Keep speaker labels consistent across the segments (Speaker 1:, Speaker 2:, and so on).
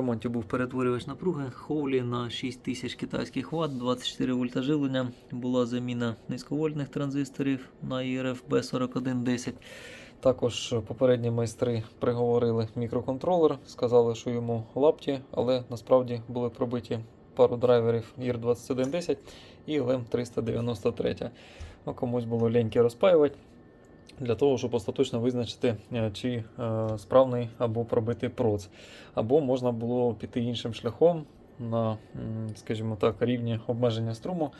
Speaker 1: ремонті був перетворювач напруги Хоулі на 6000 китайських Вт, 24 вольта живлення. Була заміна низьковольтних транзисторів на IRF B4110. Також попередні майстри приговорили мікроконтролер, сказали, що йому лапті, але насправді були пробиті пару драйверів IR2110 і LM 393. Ну, комусь було ліньки розпаювати для того, щоб остаточно визначити, е, чи е, справний або пробитий проц. Або можна було піти іншим шляхом на, скажімо так, рівні обмеження струму,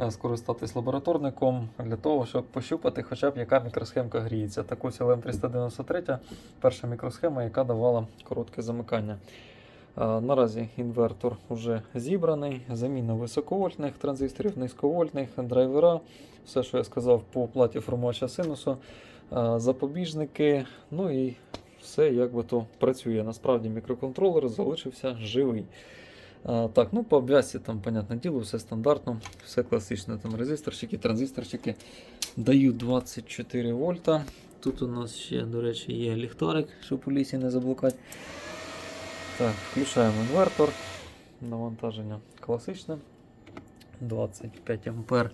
Speaker 1: е, скористатись лабораторником для того, щоб пощупати, хоча б яка мікросхемка гріється. Так ось LM393 перша мікросхема, яка давала коротке замикання. Е, Наразі інвертор вже зібраний, заміна високовольтних транзисторів, низьковольтних, драйвера, все, що я сказав по платі формувача синусу, е, запобіжники, ну і все як би то працює. Насправді мікроконтролер залишився живий. Е, Так, ну по обв'язці там, понятне діло, все стандартно, все класично. Там резисторчики, транзисторчики дають 24 вольта. Тут у нас ще, до речі, є ліхтарик, щоб у лісі не заблукати. Так, включаємо інвертор. Навантаження класичне. 25 ампер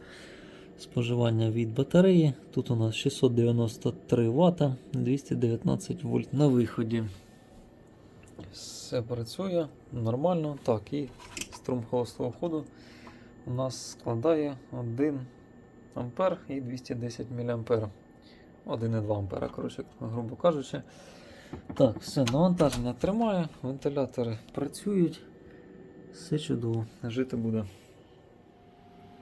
Speaker 1: споживання від батареї. Тут у нас 693 Вт, 219 вольт на виході. Все працює нормально. Так, і струм холостого входу у нас складає 1 ампер і 210 мА. 1,2 ампера, коротше, грубо кажучи. Так, все, навантаження тримає, вентилятори працюють. Все чудово, жити буде.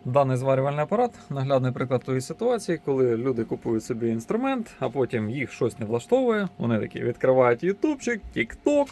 Speaker 1: Даний зварювальний апарат наглядний приклад тої ситуації, коли люди купують собі інструмент, а потім їх щось не влаштовує. Вони такі відкривають ютубчик, тік-ток,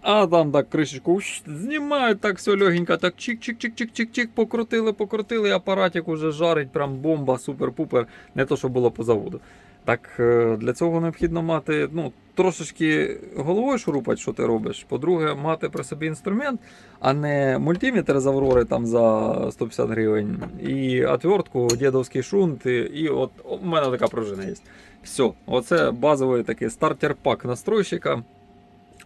Speaker 1: а там так кришечку знімають так все легенько, так чик-чик-чик-чик-чик-чик, покрутили, покрутили, і апаратик уже жарить, прям бомба, супер-пупер, не то, що було по заводу. Так е, для цього необхідно мати ну, трошечки головою шурупати, що ти робиш. По-друге, мати при собі інструмент, а не мультиметр з Аврори там за 150 гривень, і отвертку, дідовський шунт, і, от у мене така пружина є. Все, оце базовий такий стартер-пак настройщика.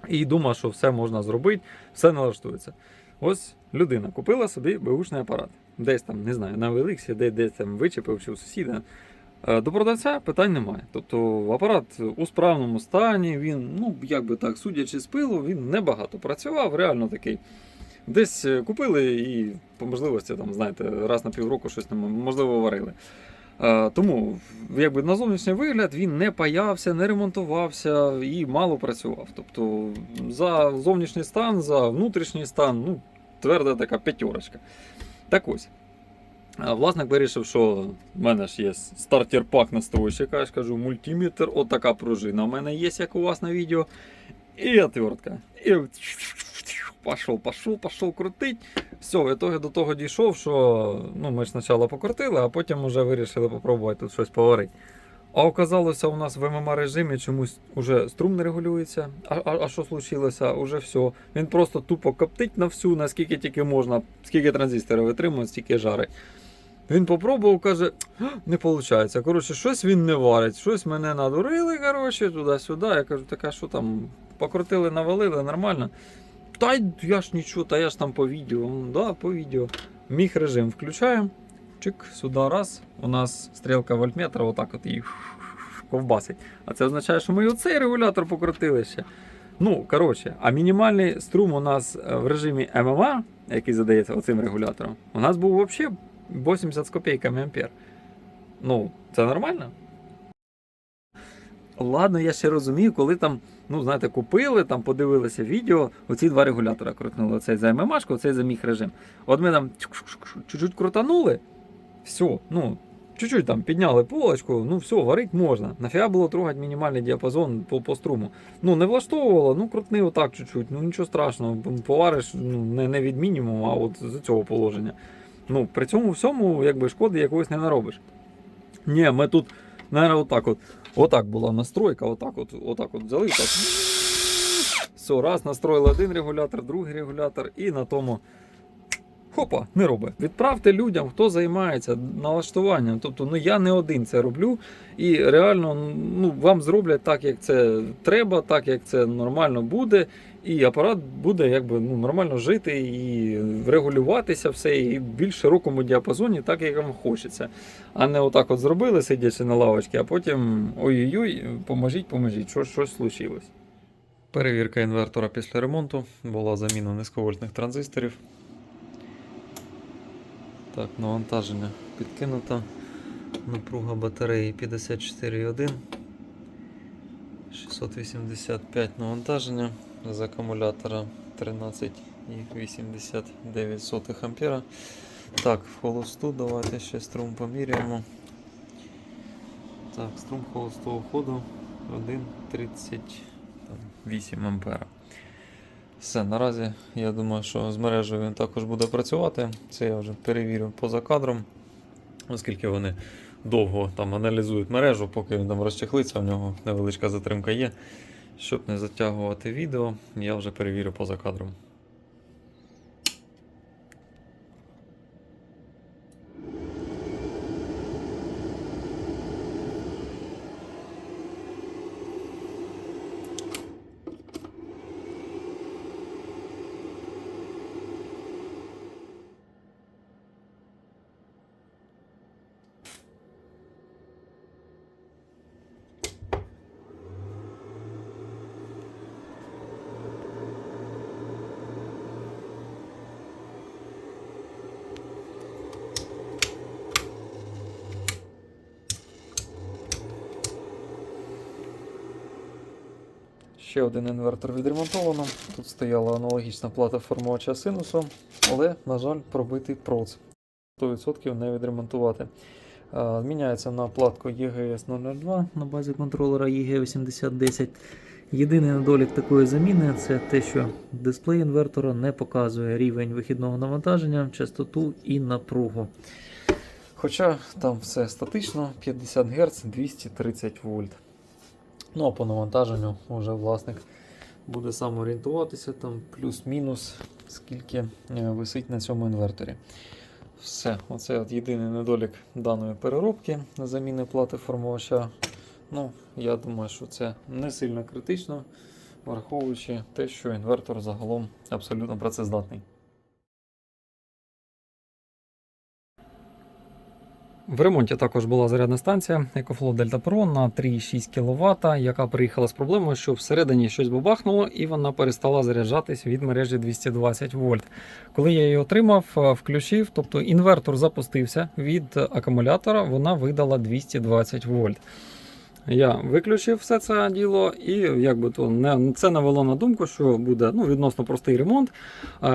Speaker 1: І думав, що все можна зробити, все налаштується. Ось людина купила собі беушний апарат. Десь там, не знаю, на Великсі, де, десь там вичепив чи у сусіда. Е, До продавця питань немає. Тобто апарат у справному стані, він, ну як би так, судячи з пилу, він небагато працював, реально такий. Десь е, купили і по можливості, там, знаєте, раз на півроку щось можливо варили. Е, Тому якби на зовнішній вигляд він не паявся, не ремонтувався і мало працював. Тобто за зовнішній стан, за внутрішній стан, ну, тверда така п'ятерочка. Так ось. Власник вирішив, що в мене ж є стартер-пак настройщика, я ж мультиметр, отака пружина. У мене є, як у вас на відео. І отвертка. І пішов, пішов, пішов крутить. Все, в ітогі до того дійшов, що ну, ми ж спочатку покрутили, а потім вже вирішили попробувати тут щось поварити. А оказалося, у нас в ММА режимі чомусь уже струм не регулюється. А, а, а що случилося? Уже все. Він просто тупо коптить на всю, наскільки тільки можна, скільки транзисторів витримує, стільки жарить. Він попробував, каже, не виходить. Коротше, щось він не варить, щось мене надурили, коротше, туди-сюди. Я кажу, така що там, покрутили, навалили, нормально. Та я ж нічого, та я ж там по відео. «М, Да, по відео. Міг режим включаємо. Чик, сюди раз. У нас стрілка вольтметра, отак от її ковбасить. А це означає, що ми оцей регулятор покрутили ще. Ну, коротше, а мінімальний струм у нас е, в режимі ММА, який задається оцим регулятором, у нас був взагалі 80 з копійками ампер. Ну, це нормально? Ладно, я ще розумію, коли там, ну, знаєте, купили, там подивилися відео, оці два регулятора крутнули. Оцей за ММАшку, оцей за міг режим. От ми там чуть-чуть крутанули, все, ну, чуть-чуть там підняли полочку, ну все, варить можна. Нафіга було трогати мінімальний діапазон по, по струму. Ну, не влаштовувало, ну крутни отак чуть-чуть, ну нічого страшного, повариш ну, не, не від мінімуму, а от з цього положення. Ну, при цьому всьому, якби шкоди якоїсь не наробиш. Ні, ми тут, наверное, отак от. Отак була настройка, отак от, отак от взяли. Так. Все, раз настроїли один регулятор, другий регулятор, і на тому. Хопа, не робить. Відправте людям, хто займається налаштуванням. Тобто, ну я не один це роблю, і реально ну, вам зроблять так, як це треба, так як це нормально буде.
Speaker 2: і апарат буде якби ну, нормально жити і регулюватися все, і в більш широкому діапазоні, так як вам хочеться. А не отак от зробили, сидячи на лавочці, а потім ой-ой-ой, поможіть, поможіть, що, щось случилось. Перевірка інвертора після ремонту. Була заміна низьковольтних транзисторів. Так, навантаження підкинуто. Напруга батареї 54,1. 685 навантаження з акумулятора 13,89 ампера. Так, в холосту давайте ще струм поміряємо. Так, струм холостого ходу 1,38 ампера. Все, наразі я думаю, що з мережею він також буде працювати. Це я вже перевірю поза кадром, оскільки вони довго там аналізують мережу, поки він там розчехлиться, в нього невеличка затримка є. Щоб не затягувати відео, я вже перевірю поза кадром. Ще один інвертор відремонтовано. Тут стояла аналогічна плата формувача синусу, але, на жаль, пробитий проц. 100% не відремонтувати. А, Міняється на платку EGS 002 на базі контролера EG8010. Єдиний недолік такої заміни це те, що дисплей інвертора не показує рівень вихідного навантаження, частоту і напругу. Хоча там все статично, 50 Гц 230 вольт. Ну а по навантаженню вже власник буде сам орієнтуватися, там плюс-мінус, скільки е, висить на цьому інверторі. Все, оце от єдиний недолік даної переробки заміни плати формувача. Ну, я думаю, що це не сильно критично, враховуючи те, що інвертор загалом абсолютно працездатний. В ремонті також була зарядна станція EcoFlow Delta Pro на 3,6 кВт, яка приїхала з проблемою, що всередині щось бабахнуло і вона перестала заряджатись від мережі 220 вольт. Коли я її отримав, е, включив, тобто інвертор запустився від акумулятора, вона видала 220 вольт. Я виключив все це діло, і якби то не це навело на думку, що буде ну, відносно простий ремонт,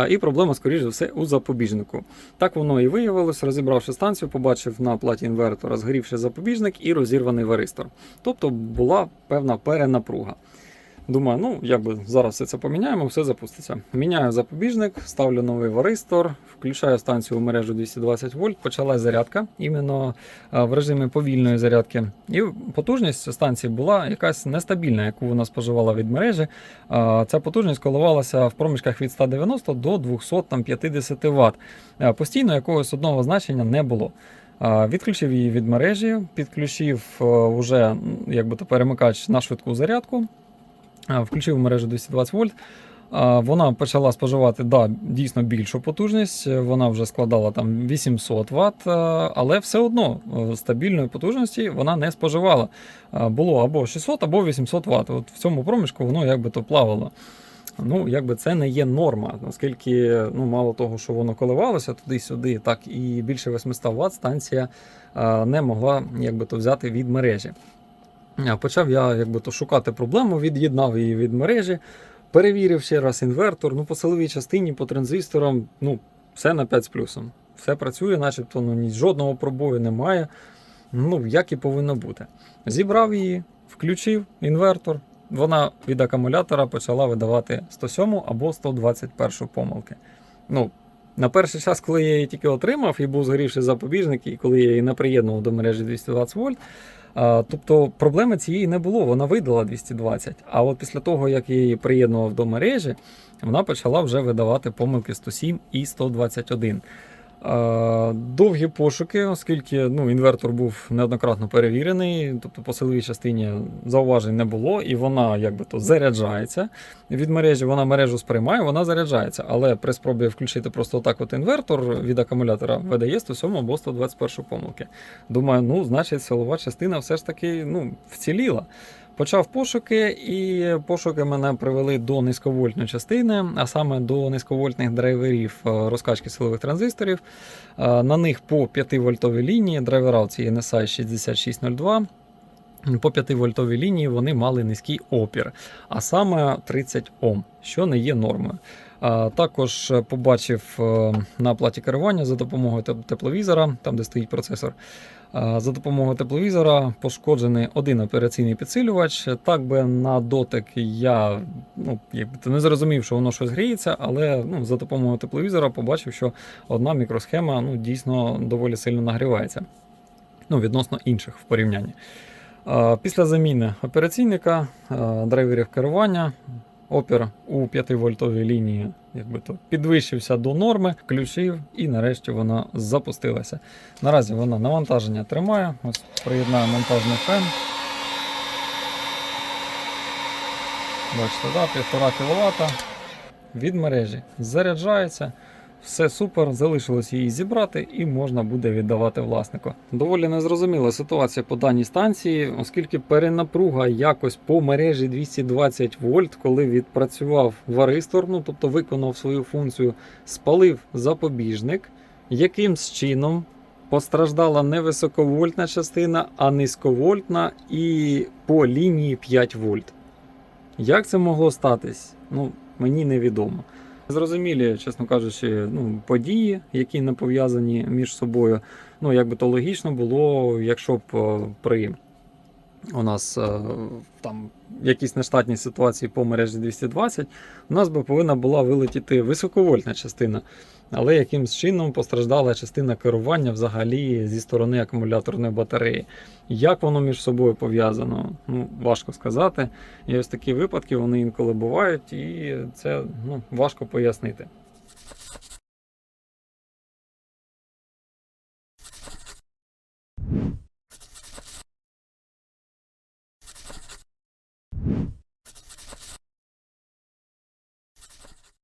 Speaker 2: і проблема, скоріш за все, у запобіжнику. Так воно і виявилось. Розібравши станцію, побачив на платі інвертора згорівший запобіжник і розірваний варистор. Тобто була певна перенапруга. Думаю, ну якби зараз все це поміняємо, все запуститься. Міняю запобіжник, ставлю новий варистор, включаю станцію в мережу 220 вольт, почалась зарядка іменно в режимі повільної зарядки. І потужність станції була якась нестабільна, яку вона споживала від мережі. Ця потужність коливалася в проміжках від 190 до 250 Вт. Постійно якогось одного значення не було. Відключив її від мережі, підключив е, уже якби то перемикач на швидку зарядку. Включив мережу 220 вольт. Вона почала споживати да, дійсно більшу потужність. Вона вже складала там 800 Вт, але все одно е, стабільної потужності вона не споживала. Було або 600, або 800 Вт. От в цьому проміжку воно якби то плавало. Ну, якби це не є норма, оскільки ну, мало того, що воно коливалося туди-сюди, так і більше 800 Вт станція не могла якби то взяти від мережі. Почав я якби то шукати проблему, від'єднав її від мережі, перевірив ще раз інвертор. Ну, по силовій частині, по транзисторам, ну, все на 5 з плюсом. Все працює, начебто ну, ні, жодного пробою немає. Ну, як і повинно бути. Зібрав її, включив інвертор. Вона від акумулятора почала видавати 107 або 121 помилки. Ну, на перший час, коли я її тільки отримав, і був згорівший запобіжник, і коли я її не приєднував до мережі 220 вольт, тобто проблеми цієї не було, вона видала 220. А от після того, як я її приєднував до мережі, вона почала вже видавати помилки 107 і 121. Е, Довгі пошуки, оскільки ну, інвертор був неоднократно перевірений, тобто по силовій частині зауважень не було, і вона якби то заряджається від мережі, вона мережу сприймає, вона заряджається. Але при спробі включити просто отак от інвертор від акумулятора видає 107 або 121 помилки. Думаю, ну, значить, силова частина все ж таки ну, вціліла. Почав пошуки, і пошуки мене привели до низьковольтної частини, а саме до низьковольтних драйверів е, розкачки силових транзисторів. Е, На них по 5 вольтовій лінії драйвера ці NSI 6602. По 5 вольтовій лінії вони мали низький опір, а саме 30 Ом, що не є нормою. Також е, побачив е, на платі керування за допомогою тепловізора, там де стоїть процесор. За допомогою тепловізора пошкоджений один операційний підсилювач. Так би на дотик я ну, не зрозумів, що воно щось гріється, але ну, за допомогою тепловізора побачив, що одна мікросхема ну, дійсно доволі сильно нагрівається. Ну, відносно інших в порівнянні. Після заміни операційника, драйверів керування, опір у 5 вольтовій лінії якби то підвищився до норми, включив і нарешті вона запустилася. Наразі вона навантаження тримає. Ось приєднаю монтажний фен. Бачите, да, 1,5 кВт від мережі. Заряджається. Все супер, залишилось її зібрати і можна буде віддавати власнику. Доволі незрозуміла ситуація по даній станції, оскільки перенапруга якось по мережі 220 вольт, коли відпрацював варистор, ну тобто виконав свою функцію, спалив запобіжник, якимсь чином постраждала не високовольтна частина, а низьковольтна і по лінії 5 вольт. Як це могло статись? Ну, мені невідомо. Зрозумілі, чесно кажучи, ну, події, які не пов'язані між собою. Ну, як би то логічно було, якщо б е, при у нас е, там якісь нештатні ситуації по мережі 220, у нас би повинна була вилетіти високовольтна частина, але якимсь чином постраждала частина керування взагалі зі сторони акумуляторної батареї. Як воно між собою пов'язано, ну, важко сказати. І ось такі випадки вони інколи бувають, і це ну, важко пояснити.